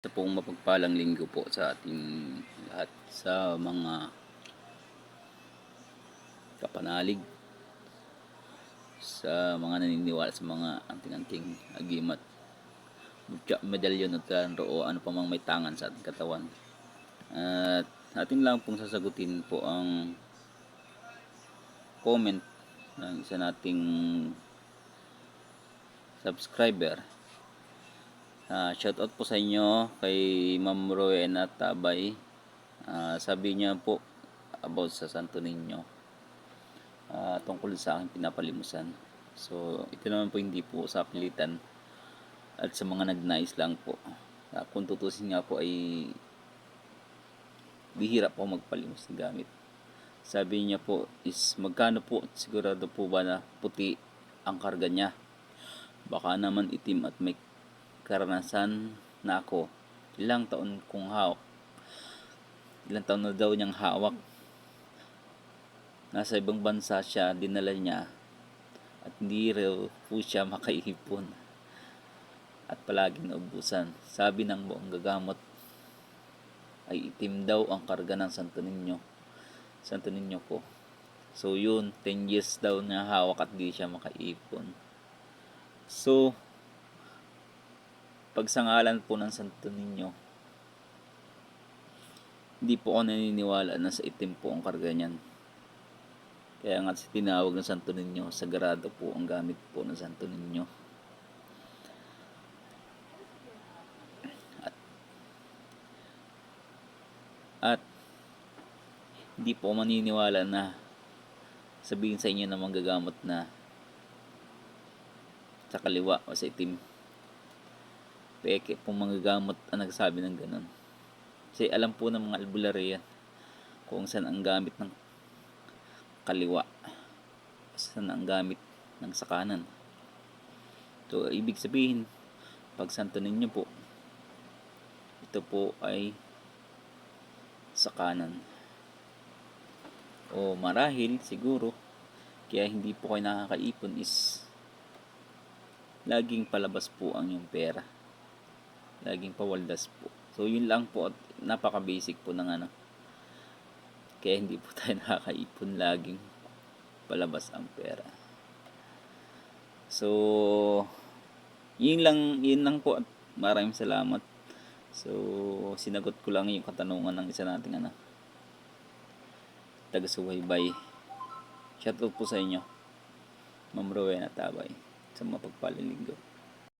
Sa pong mapagpalang linggo po sa ating lahat sa mga kapanalig sa mga naniniwala sa mga anting-anting agimat mutya- medalyon at kanro o ano pa mang may tangan sa ating katawan. At atin lang pong sasagutin po ang comment ng isa nating subscriber Ah, shout out po sa inyo kay Ma'am Rowena Tabay. Ah, sabi niya po about sa Santo Niño. Ah, tungkol sa aking pinapalimusan. So, ito naman po hindi po sa pilitan at sa mga nagnais lang po. Ah, kung tutusin nga po ay bihira po magpalimos ng gamit. Sabi niya po is magkano po sigurado po ba na puti ang karga niya. Baka naman itim at may karanasan na ako. Ilang taon kong hawak. Ilang taon na daw niyang hawak. Nasa ibang bansa siya, dinala niya. At hindi raw po siya makaipon. At palaging naubusan. Sabi ng buong gagamot ay itim daw ang karga ng Santo Niño. Santo Niño ko. So yun, 10 years daw niya hawak at di siya makaipon. So, pagsangalan po ng Santo Niño, hindi po ako naniniwala na sa itim po ang karga niyan. Kaya nga tinawag ng Santo Niño, sagrado po ang gamit po ng Santo Niño. At, at hindi po maniniwala na sabihin sa inyo na manggagamot na sa kaliwa o sa itim peke po mga gamot ang nagsabi ng ganun. Kasi alam po ng mga albularya kung saan ang gamit ng kaliwa, saan ang gamit ng sa kanan. So, ibig sabihin, pag santo ninyo po, ito po ay sa kanan. O marahil, siguro, kaya hindi po kayo nakakaipon is laging palabas po ang yung pera laging pawaldas po. So yun lang po at napaka-basic po ng ano. Kaya hindi po tayo nakakaipon laging palabas ang pera. So yun lang yun lang po at maraming salamat. So sinagot ko lang yung katanungan ng isa nating ano taga-subaybay. Shoutout po sa inyo. Ma'am Rowena Tabay sa mapagpaling linggo.